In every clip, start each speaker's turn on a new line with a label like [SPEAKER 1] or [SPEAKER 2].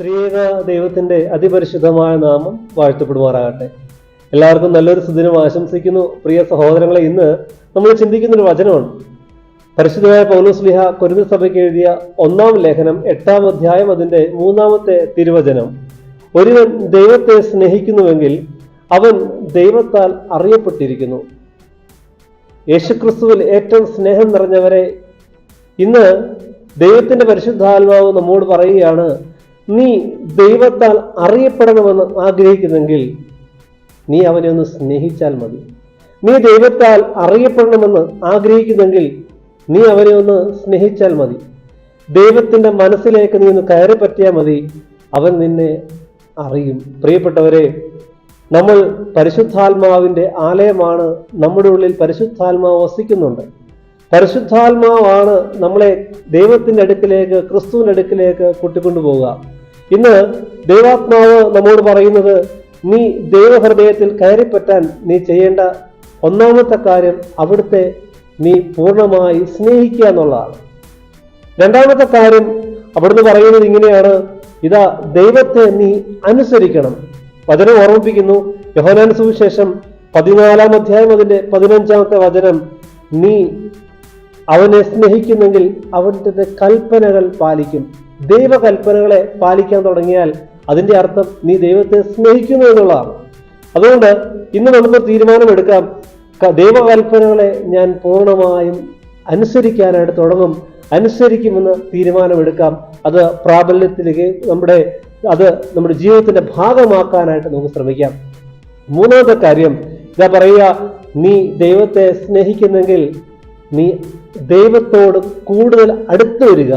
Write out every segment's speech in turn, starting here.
[SPEAKER 1] ത്രിയേക ദൈവത്തിന്റെ അതിപരിശുദ്ധമായ നാമം വാഴ്ത്തപ്പെടുമാറാകട്ടെ. എല്ലാവർക്കും നല്ലൊരു സുദിനം ആശംസിക്കുന്നു. പ്രിയ സഹോദരങ്ങളെ ഇന്ന് നമ്മൾ ചിന്തിക്കുന്ന ഒരു വചനമാണ് പരിശുദ്ധമായ പൗലോസ്ലിഹ കുരുന്ന സഭയ്ക്ക് എഴുതിയ ഒന്നാം ലേഖനം എട്ടാം അധ്യായം അതിന്റെ മൂന്നാമത്തെ തിരുവചനം. ഒരുവൻ ദൈവത്തെ സ്നേഹിക്കുന്നുവെങ്കിൽ അവൻ ദൈവത്താൽ അറിയപ്പെട്ടിരിക്കുന്നു. യേശുക്രിസ്തുവിൽ ഏറ്റവും സ്നേഹം നിറഞ്ഞവരെ ഇന്ന് ദൈവത്തിന്റെ പരിശുദ്ധാത്മാവ് നമ്മോട് പറയുകയാണ് നീ ദൈവത്താൽ അറിയപ്പെടണമെന്ന് ആഗ്രഹിക്കുന്നെങ്കിൽ നീ അവനെ ഒന്ന് സ്നേഹിച്ചാൽ മതി. നീ ദൈവത്താൽ അറിയപ്പെടണമെന്ന് ആഗ്രഹിക്കുന്നെങ്കിൽ നീ അവനെ ഒന്ന് സ്നേഹിച്ചാൽ മതി. ദൈവത്തിന്റെ മനസ്സിലേക്ക് നീ ഒന്ന് കയറി പറ്റിയാൽ മതി. അവൻ നിന്നെ അറിയും. പ്രിയപ്പെട്ടവരെ നമ്മൾ പരിശുദ്ധാത്മാവിന്റെ ആലയമാണ് നമ്മുടെ ഉള്ളിൽ പരിശുദ്ധാത്മാവ് വസിക്കുന്നുണ്ട്. പരിശുദ്ധാത്മാവാണ് നമ്മളെ ദൈവത്തിന്റെ അടുക്കിലേക്ക് ക്രിസ്തുവിന്റെ അടുക്കിലേക്ക് കൂട്ടിക്കൊണ്ടുപോവുക. ഇന്ന് ദൈവാത്മാവ് നമ്മോട് പറയുന്നത് നീ ദൈവഹൃദയത്തിൽ കയറിപ്പറ്റാൻ നീ ചെയ്യേണ്ട ഒന്നാമത്തെ കാര്യം അവിടുത്തെ നീ പൂർണമായി സ്നേഹിക്കുക എന്നുള്ളതാണ്. രണ്ടാമത്തെ കാര്യം അവിടുന്ന് പറയുന്നത് ഇങ്ങനെയാണ്. ഇതാ ദൈവത്തെ നീ അനുസരിക്കണം. വചനം ഓർമ്മിപ്പിക്കുന്നു. യോഹനാൻ സുവിശേഷം പതിനാലാം അധ്യായം അതിന്റെ പതിനഞ്ചാമത്തെ വചനം. നീ അവനെ സ്നേഹിക്കുന്നെങ്കിൽ അവന്റെ കൽപ്പനകൾ പാലിക്കും. ദൈവകൽപ്പനകളെ പാലിക്കാൻ തുടങ്ങിയാൽ അതിന്റെ അർത്ഥം നീ ദൈവത്തെ സ്നേഹിക്കുന്നു എന്നുള്ളതാണ്. അതുകൊണ്ട് ഇന്ന് നമുക്ക് തീരുമാനമെടുക്കാം. ദൈവകൽപ്പനകളെ ഞാൻ പൂർണമായും അനുസരിക്കാനായിട്ട് തുടങ്ങും. അനുസരിക്കുമെന്ന് തീരുമാനമെടുക്കാം. അത് പ്രാബല്യത്തിലേക്ക് നമ്മുടെ അത് നമ്മുടെ ജീവിതത്തിന്റെ ഭാഗമാക്കാനായിട്ട് നമുക്ക് ശ്രമിക്കാം. മൂന്നാമത്തെ കാര്യം ഇതാ പറയുക നീ ദൈവത്തെ സ്നേഹിക്കുന്നെങ്കിൽ നീ ദൈവത്തോട് കൂടുതൽ അടുത്തു വരിക.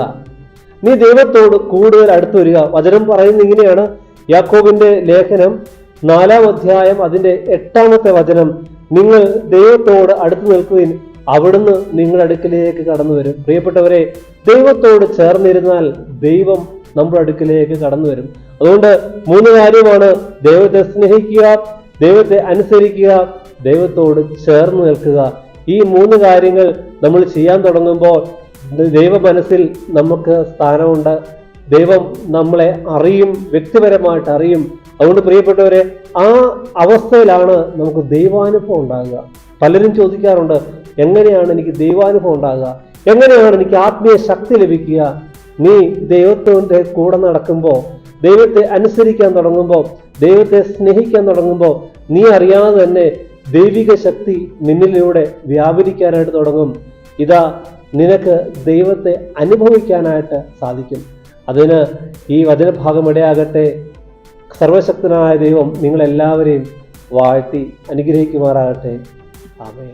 [SPEAKER 1] നീ ദൈവത്തോട് കൂടുതൽ അടുത്തു വരിക വചനം പറയുന്ന ഇങ്ങനെയാണ്. യാക്കോബിന്റെ ലേഖനം നാലാം അധ്യായം അതിന്റെ എട്ടാമത്തെ വചനം. നിങ്ങൾ ദൈവത്തോട് അടുത്തു നിൽക്കുകയും അവിടുന്ന് നിങ്ങളുടെ അടുക്കിലേക്ക് കടന്നു വരും. പ്രിയപ്പെട്ടവരെ ദൈവത്തോട് ചേർന്നിരുന്നാൽ ദൈവം നമ്മുടെ അടുക്കിലേക്ക് കടന്നു വരും. അതുകൊണ്ട് മൂന്ന് കാര്യമാണ്. ദൈവത്തെ സ്നേഹിക്കുക ദൈവത്തെ അനുസരിക്കുക ദൈവത്തോട് ചേർന്ന് നിൽക്കുക. ഈ മൂന്ന് കാര്യങ്ങൾ നമ്മൾ ചെയ്യാൻ തുടങ്ങുമ്പോൾ ദൈവ മനസ്സിൽ നമുക്ക് സ്ഥാനമുണ്ട്. ദൈവം നമ്മളെ അറിയും വ്യക്തിപരമായിട്ട് അറിയും. അതുകൊണ്ട് പ്രിയപ്പെട്ടവരെ ആ അവസ്ഥയിലാണ് നമുക്ക് ദൈവാനുഭവം ഉണ്ടാകുക. പലരും ചോദിക്കാറുണ്ട് എങ്ങനെയാണ് എനിക്ക് ദൈവാനുഭവം ഉണ്ടാകുക? എങ്ങനെയാണ് എനിക്ക് ആത്മീയ ശക്തി ലഭിക്കുക? നീ ദൈവത്തിന്റെ കൂടെ നടക്കുമ്പോൾ ദൈവത്തെ അനുസരിക്കാൻ തുടങ്ങുമ്പോൾ ദൈവത്തെ സ്നേഹിക്കാൻ തുടങ്ങുമ്പോൾ നീ അറിയാതെ തന്നെ ദൈവിക ശക്തി നിന്നിലൂടെ വ്യാപരിക്കാനായിട്ട് തുടങ്ങും. ഇതാ നിനക്ക് ദൈവത്തെ അനുഭവിക്കാനായിട്ട് സാധിക്കും. അതിന് ഈ വചനഭാഗം ഇടയാകട്ടെ സർവശക്തനായ ദൈവം നിങ്ങളെല്ലാവരെയും വാഴ്ത്തി അനുഗ്രഹിക്കുമാറാകട്ടെ. ആമേ